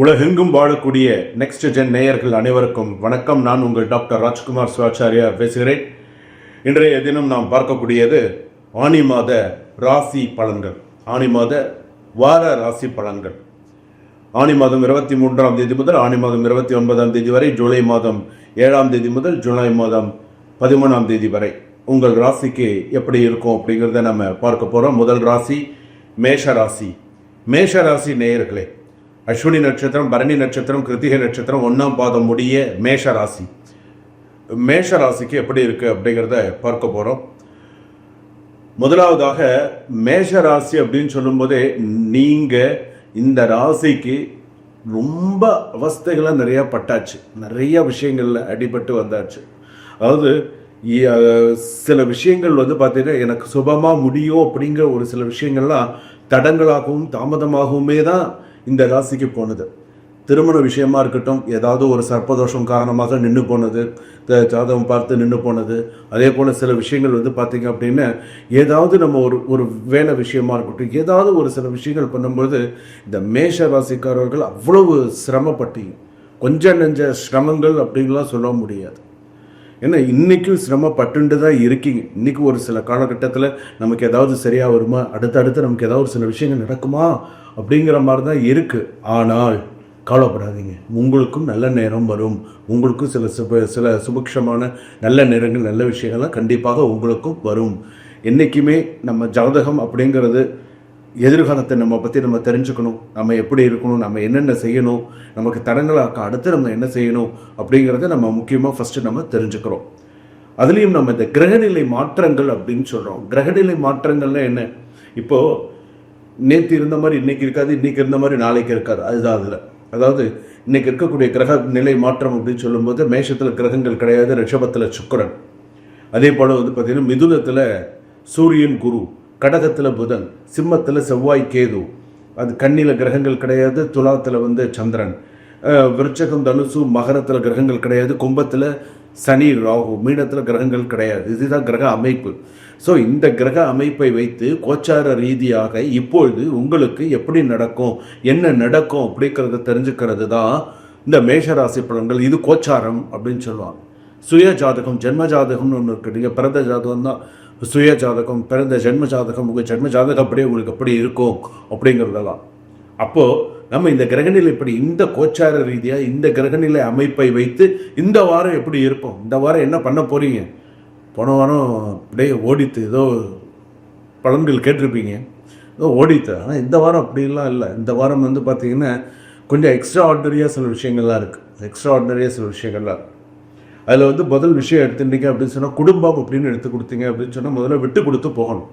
உலகெங்கும் வாழக்கூடிய next gen நேயர்கள் அனைவருக்கும் வணக்கம். நான் உங்கள் டாக்டர் ராஜ்குமார் சிவாச்சாரியா பேசுகிறேன். இன்றைய தினம் நாம் பார்க்கக்கூடியது ஆனி மாத ராசி பலன்கள். ஆனி மாத வார ராசி பலன்கள். ஆனி மாதம் இருபத்தி மூன்றாம் தேதி முதல் ஆனி மாதம் இருபத்தி ஒன்பதாம் தேதி வரை ஜூலை மாதம் ஏழாம் தேதி முதல் ஜூலை மாதம் பதிமூணாம் தேதி வரை. உங்கள் ராசிக்கு எப்படி இருக்கும் அப்படிங்கிறத நம்ம பார்க்க போகிறோம் முதல் ராசி மேஷ ராசி. மேஷ ராசி நேயர்களே அஸ்வினி நட்சத்திரம் பரணி நட்சத்திரம் கிருத்திகை நட்சத்திரம் ஒன்றாம் பாதம் முடிய மேஷ ராசி மேஷ ராசிக்கு எப்படி இருக்குது அப்படிங்கிறத பார்க்க போகிறோம் முதலாவதாக மேஷ ராசி அப்படின்னு சொல்லும்போதே நீங்கள் இந்த ராசிக்கு ரொம்ப அவஸ்தைகளை நிறையா பட்டாச்சு. நிறைய விஷயங்களில் அடிபட்டு வந்தாச்சு. அதாவது சில விஷயங்கள் வந்து பார்த்தீங்கன்னா எனக்கு சுபமாக முடியும் அப்படிங்கிற ஒரு சில விஷயங்கள்லாம் தடங்களாகவும் தாமதமாகவுமே தான் இந்த ராசிக்கு போனது. திருமண விஷயமா இருக்கட்டும் ஏதாவது ஒரு சர்ப்பதோஷம் காரணமாக நின்று போனது த- ஜாதகம் பார்த்து நின்று போனது. அதே போல் சில விஷயங்கள் வந்து பார்த்தீங்க அப்படின்னா ஏதாவது நம்ம ஒரு ஒரு வேலை விஷயமா இருக்கட்டும் ஏதாவது ஒரு சில விஷயங்கள் பண்ணும்போது இந்த மேஷ ராசிக்காரர்கள் அவ்வளவு சிரமப்பட்டீங்க. கொஞ்சம் நெஞ்ச சிரமங்கள் அப்படின்லாம் சொல்ல முடியாது. ஏன்னா இன்றைக்கும் சிரமப்பட்டுண்டு தான் இருக்கீங்க. இன்றைக்கி ஒரு சில காலகட்டத்தில் நமக்கு ஏதாவது சரியாக வருமா? அடுத்தடுத்து நமக்கு ஏதாவது ஒரு சில விஷயங்கள் நடக்குமா? அப்படிங்கிற மாதிரி தான் இருக்குது ஆனால் கவலைப்படாதீங்க. உங்களுக்கும் நல்ல நேரம் வரும். உங்களுக்கும் சில சுப சில சுபிக்ஷமான நல்ல நேரங்கள் நல்ல விஷயங்கள்லாம் கண்டிப்பாக உங்களுக்கும் வரும். என்றைக்குமே நம்ம ஜாதகம் அப்படிங்கிறது எதிர்காலத்தை நம்ம பற்றி நம்ம தெரிஞ்சுக்கணும். நம்ம எப்படி இருக்கணும் நம்ம என்னென்ன செய்யணும் நமக்கு தடங்களாக்க அடுத்து நம்ம என்ன செய்யணும் அப்படிங்கிறத நம்ம முக்கியமாக ஃபஸ்ட்டு நம்ம தெரிஞ்சுக்கிறோம். அதுலேயும் நம்ம இந்த கிரகநிலை மாற்றங்கள் அப்படின்னு சொல்கிறோம் கிரகநிலை மாற்றங்கள்னா என்ன? இப்போது நேற்று இருந்த மாதிரி இன்றைக்கி இருக்காது இன்றைக்கி இருந்த மாதிரி நாளைக்கு இருக்காது. அதுதான் அதில். அதாவது இன்றைக்கி இருக்கக்கூடிய கிரக நிலை மாற்றம் அப்படின்னு சொல்லும்போது மேஷத்தில் கிரகங்கள் கிடையாது ரிஷபத்தில் சுக்கரன். அதே போல் வந்து பார்த்திங்கன்னா மிதுனத்தில் சூரியன் குரு. கடகத்தில் புதன் சிம்மத்தில் செவ்வாய் கேது. அது கண்ணியில் கிரகங்கள் கிடையாது துலாத்தில் வந்து சந்திரன். விருட்சகம் விருச்சகம் தனுசு மகரத்தில் கிரகங்கள் கிடையாது கும்பத்தில் சனி ராகு மீனத்தில் கிரகங்கள் கிடையாது. இதுதான் கிரக அமைப்பு. ஸோ இந்த கிரக அமைப்பை வைத்து கோச்சார ரீதியாக இப்பொழுது உங்களுக்கு எப்படி நடக்கும் என்ன நடக்கும் அப்படிங்கிறத தெரிஞ்சுக்கிறது தான் இந்த மேஷராசி பலன்கள். இது கோச்சாரம் அப்படின்னு சொல்லுவாங்க. சுய ஜாதகம் ஜென்ம ஜாதகம்னு ஒன்று இருக்கு. நீங்கள் பிறந்த ஜாதகம் தான் சுய ஜாதகம் பிறந்த ஜென்ம ஜாதகம் உங்கள் ஜென்ம ஜாதகம் அப்படியே உங்களுக்கு எப்படி இருக்கும் அப்படிங்கிறதெல்லாம். அப்போது நம்ம இந்த கிரகநிலை இப்படி இந்த கோச்சார ரீதியாக இந்த கிரகநிலை அமைப்பை வைத்து இந்த வாரம் எப்படி இருப்போம்? இந்த வாரம் என்ன பண்ண போகிறீங்க போன வாரம் அப்படியே ஓடித்து ஏதோ பலன்கள் கேட்டிருப்பீங்க. ஏதோ ஓடித்து. ஆனால் இந்த வாரம் அப்படிலாம் இல்லை. இந்த வாரம் வந்து பார்த்தீங்கன்னா கொஞ்சம் எக்ஸ்ட்ரா ஆர்டினரியாக சில விஷயங்கள்லாம் இருக்குது எக்ஸ்ட்ரா ஆர்டினரியாக சில விஷயங்கள்லாம் இருக்குது அதில் வந்து முதல் விஷயம் எடுத்துட்டீங்க அப்படின்னு சொன்னால் குடும்பம் அப்படின்னு எடுத்து கொடுத்தீங்க அப்படின்னு சொன்னால் முதல்ல விட்டு கொடுத்து போகணும்.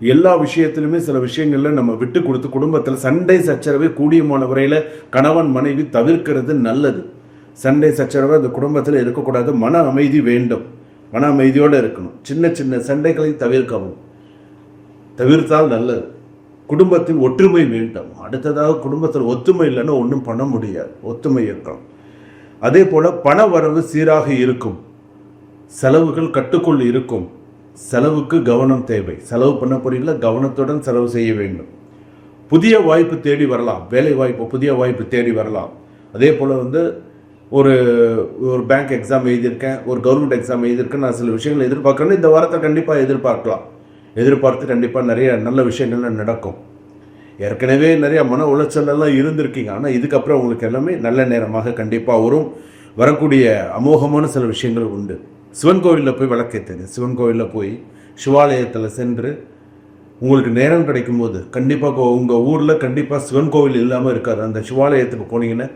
எல்லா விஷயத்திலுமே சில விஷயங்களில் நம்ம விட்டு கொடுத்து குடும்பத்தில் சண்டை சச்சரவை கூடியமான வரையில் கணவன் மனைவி தவிர்க்கிறது நல்லது. சண்டை சச்சரவை அந்த குடும்பத்தில் இருக்கக்கூடாது. மன அமைதி வேண்டும். மன அமைதியோடு இருக்கணும். சின்ன சின்ன சண்டைகளை தவிர்க்கவும். தவிர்த்தால் நல்லது. குடும்பத்தில் ஒற்றுமை வேண்டும். அடுத்ததாக குடும்பத்தில் ஒத்துமை இல்லைன்னா ஒன்றும் பண்ண முடியாது. ஒத்துமை இருக்கணும் அதே போல பண வரவு சீராக இருக்கும். செலவுகள் கட்டுக்குள் இருக்கும். செலவுக்கு கவனம் தேவை. செலவு பண்ண போறீங்களா? கவனத்துடன் செலவு செய்ய வேண்டும். புதிய வாய்ப்பு தேடி வரலாம். வேலை வாய்ப்பு புதிய வாய்ப்பு தேடி வரலாம். அதே போல் வந்து ஒரு ஒரு பேங்க் எக்ஸாம் எழுதியிருக்கேன் ஒரு கவர்மெண்ட் எக்ஸாம் எழுதியிருக்கேன். நான் சில விஷயங்கள் எதிர்பார்க்கணும் இந்த வாரத்தை கண்டிப்பாக எதிர்பார்க்கலாம். எதிர்பார்த்து கண்டிப்பாக நிறைய நல்ல விஷயங்கள்லாம் நடக்கும். ஏற்கனவே நிறைய மன உளைச்சலெல்லாம் இருந்திருக்கீங்க. ஆனால் இதுக்கப்புறம் உங்களுக்கு எல்லாமே நல்ல நேரமாக கண்டிப்பாக வரும். வரக்கூடிய அமோகமான சில விஷயங்கள் உண்டு. சிவன் கோவிலில் போய் விளக்கேற்றுங்க சிவன் கோவிலில் போய் சிவாலயத்தில் சென்று உங்களுக்கு நேரம் கிடைக்கும் போது கண்டிப்பாக உங்கள் ஊரில் கண்டிப்பாக சிவன் கோவில் இல்லாமல் இருக்காது. அந்த சிவாலயத்துக்கு போனீங்கன்னா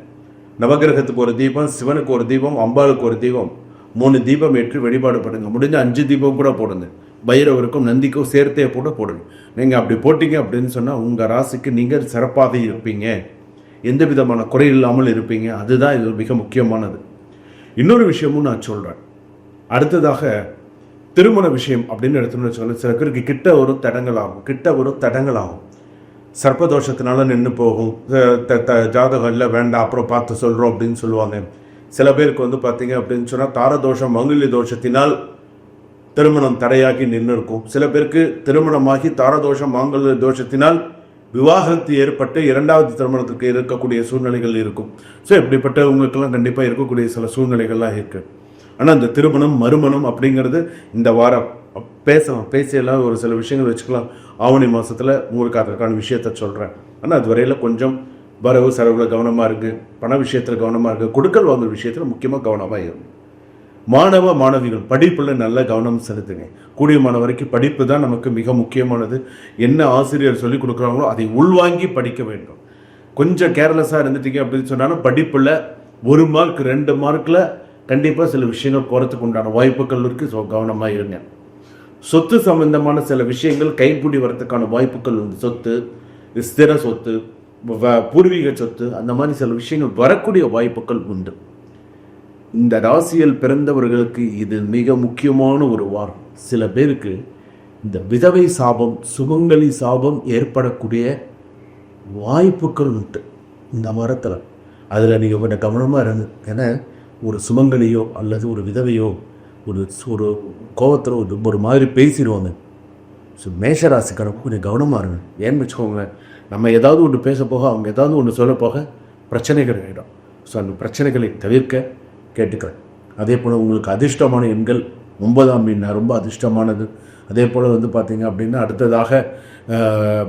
நவகிரகத்துக்கு ஒரு தீபம் சிவனுக்கு ஒரு தீபம் அம்பாளுக்கு ஒரு தீபம் மூணு தீபம் ஏற்றி வழிபாடு பண்ணுங்க. முடிஞ்ச அஞ்சு தீபம் கூட போடுங்க. பைரவருக்கும் நந்திக்கும் சேர்த்தே கூட போடணும். நீங்கள் அப்படி போட்டீங்க அப்படின்னு சொன்னால் உங்கள் ராசிக்கு நீங்கள் சிறப்பாக இருப்பீங்க. எந்த விதமான குறை இல்லாமல் இருப்பீங்க. அதுதான் இது மிக முக்கியமானது. இன்னொரு விஷயமும் நான் சொல்கிறேன் அடுத்ததாக திருமண விஷயம் அப்படின்னு எடுத்தோம்னு சொல்ல சில பேருக்கு கிட்ட ஒரு தடங்கள் ஆகும் கிட்ட ஒரு தடங்கள் ஆகும் சர்ப்பதோஷத்தினால நின்று போகும். த- த- ஜாதகம் இல்லை வேண்டாம் அப்புறம் பார்த்து சொல்கிறோம் அப்படின்னு சொல்லுவாங்க. சில பேருக்கு வந்து பார்த்தீங்க அப்படின்னு சொன்னால் தாரதோஷம் மங்குலி தோஷத்தினால் திருமணம் தடையாகி நின்று இருக்கும் சில பேருக்கு திருமணமாகி தாரதோஷம் மாங்கல்ய தோஷத்தினால் விவாகரத்து ஏற்பட்டு இரண்டாவது திருமணத்துக்கு இருக்கக்கூடிய சூழ்நிலைகள் இருக்கும். ஸோ இப்படிப்பட்டவங்களுக்கெல்லாம் கண்டிப்பாக இருக்கக்கூடிய சில சூழ்நிலைகள்லாம் இருக்கு. ஆனால் இந்த திருமணம் மறுமணம் அப்படிங்கிறது இந்த வாரம் பேசலாம். பேசியெல்லாம் ஒரு சில விஷயங்கள் வச்சுக்கலாம். ஆவணி மாதத்தில் உங்களுக்கு அதற்கான விஷயத்த சொல்கிறேன் ஆனால் அது வரையில் கொஞ்சம் வரவு செலவில் கவனமாக இருக்குது பண விஷயத்தில் கவனமாக இருக்கு. கொடுக்கல் வாங்கல் விஷயத்தில் முக்கியமாக கவனமாக இருக்கும் மாணவ மாணவிகள் படிப்பில் நல்ல கவனம் செலுத்துங்க. கூடியமான வரைக்கும் படிப்பு தான் நமக்கு மிக முக்கியமானது. என்ன ஆசிரியர் சொல்லிக் கொடுக்குறாங்களோ அதை உள்வாங்கி படிக்க வேண்டும். கொஞ்சம் கேர்லெஸ்ஸாக இருந்துட்டீங்க அப்படின்னு சொன்னாலும் படிப்பில் ஒரு மார்க் ரெண்டு மார்க்கில் கண்டிப்பாக சில விஷயங்கள் போகிறதுக்கு உண்டான வாய்ப்புகள் இருக்குது ஸோ கவனமாக இருங்க. சொத்து சம்பந்தமான சில விஷயங்கள் கைப்பிடி வரத்துக்கான வாய்ப்புகள் உண்டு. சொத்து ஸ்திர சொத்து வ- பூர்வீக சொத்து அந்த மாதிரி சில விஷயங்கள் வரக்கூடிய வாய்ப்புகள் உண்டு. இந்த ராசியில் பிறந்தவர்களுக்கு இது மிக முக்கியமான ஒரு வாரம். சில பேருக்கு இந்த விதவை சாபம் சுமங்கலி சாபம் ஏற்படக்கூடிய வாய்ப்புகள் உண்டு. இந்த வாரத்தில் அதில் நீங்கள் கொஞ்சம் கவனமாக இருங்க. ஏன்னா ஒரு சுமங்கலியோ அல்லது ஒரு விதவையோ ஒரு ஒரு கோபத்தில் ஒரு ஒரு மாதிரி பேசிடுவாங்க. ஸோ மேஷராசிக்காரங்க கொஞ்சம் கவனமாக இருங்க. ஏன்னு வச்சுக்கோங்க நம்ம ஏதாவது ஒன்று பேச போக அவங்க ஏதாவது ஒன்று சொல்ல போக பிரச்சனைகள் ஆகிடும் ஸோ அந்த பிரச்சனைகளை தவிர்க்க கேட்டுக்கிறேன். அதே போல் உங்களுக்கு அதிர்ஷ்டமான எண்கள் ஒன்பதாம் மீன் ரொம்ப அதிர்ஷ்டமானது. அதே போல் வந்து பார்த்தீங்க அப்படின்னா அடுத்ததாக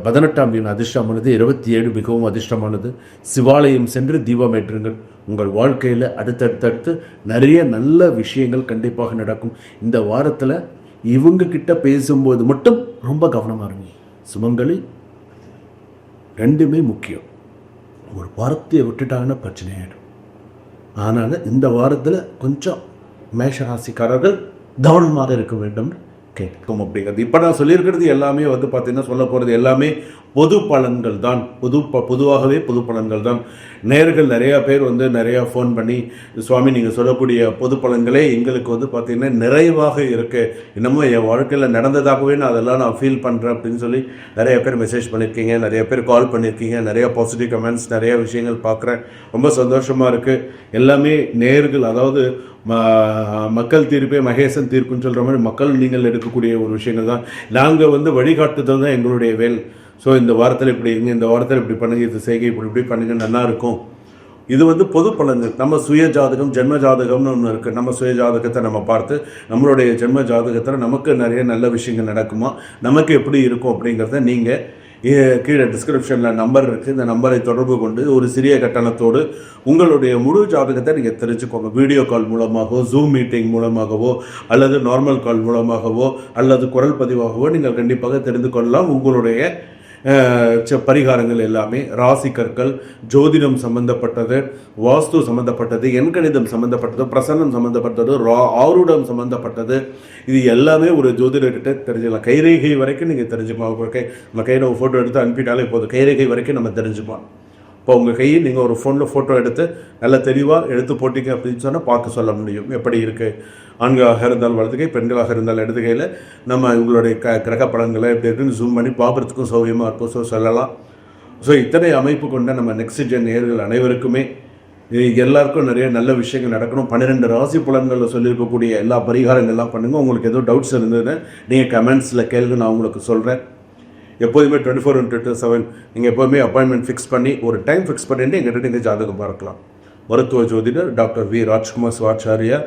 பதினெட்டாம் மீன் அதிர்ஷ்டமானது இருபத்தி ஏழு மிகவும் அதிர்ஷ்டமானது. சிவாலயம் சென்று தீபம் ஏற்றுங்கள். உங்கள் வாழ்க்கையில் அடுத்தடுத்தடுத்து நிறைய நல்ல விஷயங்கள் கண்டிப்பாக நடக்கும். இந்த வாரத்தில் இவங்க கிட்ட பேசும்போது மட்டும் ரொம்ப கவனமாக இருங்க. சுமங்கலி ரெண்டுமே முக்கியம். ஒரு வாரத்தையை விட்டுட்டாங்கன்னா பிரச்சனையாயிடும். அதனால் இந்த வாரத்தில் கொஞ்சம் மேஷராசிக்காரர்கள் கவனமாக இருக்க வேண்டும் கேட்கும் அப்படிங்கிறது. இப்போ நான் சொல்லியிருக்கிறது எல்லாமே வந்து பார்த்திங்கன்னா சொல்ல போகிறது எல்லாமே பொது பலன்கள் தான். பொது ப பொதுவாகவே பொது பலன்கள் தான். நேர்கள் நிறையா பேர் வந்து நிறையா ஃபோன் பண்ணி சுவாமி நீங்கள் சொல்லக்கூடிய பொது பலன்களே எங்களுக்கு வந்து பார்த்தீங்கன்னா நிறைவாக இருக்குது இன்னமும் என் வாழ்க்கையில் நடந்ததாகவே நான் அதெல்லாம் நான் ஃபீல் பண்ணுறேன் அப்படின்னு சொல்லி நிறைய பேர் மெசேஜ் பண்ணியிருக்கீங்க நிறைய பேர் கால் பண்ணியிருக்கீங்க நிறைய பாசிட்டிவ் கமெண்ட்ஸ் நிறைய விஷயங்கள் பார்க்குறேன். ரொம்ப சந்தோஷமாக இருக்குது எல்லாமே நேர்கள் அதாவது ம- மக்கள் தீர்ப்பே மகேசன் தீர்ப்புன்னு சொல்கிற மாதிரி மக்கள் நீங்கள் எடுக்கக்கூடிய ஒரு விஷயங்கள் தான். நாங்கள் வந்து வழிகாட்டுதல் தான் எங்களுடைய வேல். ஸோ இந்த வாரத்தில் இப்படி இருங்க இந்த வாரத்தில் இப்படி பண்ணுங்க இது செய்கை இப்படி இப்படி பண்ணுங்க நல்லா இருக்கும். இது வந்து பொது பலன்கள். நம்ம சுய ஜாதகம் ஜென்ம ஜாதகம்னு ஒன்று இருக்குது நம்ம சுய ஜாதகத்தை நம்ம பார்த்து நம்மளுடைய ஜென்ம ஜாதகத்தில் நமக்கு நிறைய நல்ல விஷயங்கள் நடக்குமா நமக்கு எப்படி இருக்கும் அப்படிங்கிறத நீங்கள் கீழே டிஸ்கிரிப்ஷனில் நம்பர் இருக்குது இந்த நம்பரை தொடர்பு கொண்டு ஒரு சிறிய கட்டணத்தோடு உங்களுடைய முழு ஜாதகத்தை நீங்கள் தெரிஞ்சுக்கோங்க. வீடியோ கால் மூலமாகவோ ஜூம் மீட்டிங் மூலமாகவோ அல்லது நார்மல் கால் மூலமாகவோ அல்லது குரல் பதிவாகவோ நீங்கள் கண்டிப்பாக தெரிந்து கொள்ளலாம். உங்களுடைய பரிகாரங்கள் எல்லாமே ராசி கற்கள் ஜோதிடம் சம்பந்தப்பட்டது வாஸ்து சம்பந்தப்பட்டது எண்கணிதம் சம்பந்தப்பட்டது பிரசன்னம் சம்பந்தப்பட்டது ரா ஆருடம் சம்பந்தப்பட்டது. இது எல்லாமே ஒரு ஜோதிடர்கிட்ட தெரிஞ்சுக்கலாம். கைரேகை வரைக்கும் நீங்கள் தெரிஞ்சுக்கலாம் கை நம்ம கையில் ஒரு ஃபோட்டோ எடுத்து அனுப்பிட்டாலே போதும். கைரேகை வரைக்கும் நம்ம தெரிஞ்சுக்கலாம் இப்போ உங்கள் கையை நீங்கள் ஒரு ஃபோனில் ஃபோட்டோ எடுத்து நல்லா தெளிவாக எடுத்து போட்டீங்க அப்படின்னு சொன்னால் பார்க்க சொல்ல முடியும். எப்படி இருக்குது ஆண்களாக இருந்தால் வலதுகை பெண்களாக இருந்தால் இடது கையில் நம்ம இவங்களுடைய க கிரக படங்களை எப்படி இருக்குன்னு ஜூம் பண்ணி பார்க்குறதுக்கும் சௌகரியமாக இருக்கும். ஸோ சொல்லலாம். ஸோ இத்தனை அமைப்பு கொண்ட நம்ம நெக்ஸ்ட் ஜென் நேர்கள் அனைவருக்குமே எல்லாருக்கும் நிறைய நல்ல விஷயங்கள் நடக்கணும். பன்னிரெண்டு ராசி புலன்களில் சொல்லியிருக்கக்கூடிய எல்லா பரிகாரங்கள்லாம் பண்ணுங்கள் உங்களுக்கு ஏதோ டவுட்ஸ் இருந்ததுன்னா நீங்கள் கமெண்ட்ஸில் கேளுங்க நான் உங்களுக்கு சொல்கிறேன் எப்போதுமே டுவெண்ட்டி ஃபோர் இன்ட்டு செவன் நீங்கள் எப்போதுமே அப்பாயின்மெண்ட் ஃபிக்ஸ் பண்ணி ஒரு டைம் ஃபிக்ஸ் பண்ணிட்டு எங்கிட்ட நீங்கள் ஜாதகம் பார்க்கலாம். மருத்துவ ஜோதிடர் doctor V. Rajkumar Sivachariya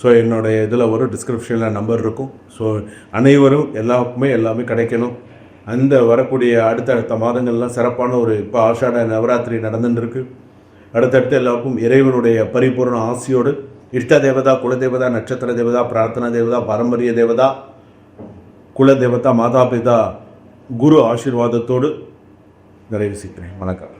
so என்னுடைய இதில் ஒரு டிஸ்கிரிப்ஷனில் நம்பர் இருக்கும். ஸோ அனைவரும் எல்லாருக்குமே எல்லாமே கிடைக்கணும். அந்த வரக்கூடிய அடுத்தடுத்த மாதங்கள்லாம் சிறப்பான ஒரு இப்போ ஆஷாட நவராத்திரி நடந்துட்டுருக்கு. அடுத்தடுத்து எல்லாருக்கும் இறைவனுடைய பரிபூர்ண ஆசியோடு இஷ்ட தேவதா குலதேவதா நட்சத்திர தேவதா பிரார்த்தனா தேவதா பாரம்பரிய தேவதா குலதேவதா மாதா பிதா குரு ஆசீர்வாதத்தோடு நிறைவு செய்கிறேன். வணக்கம்.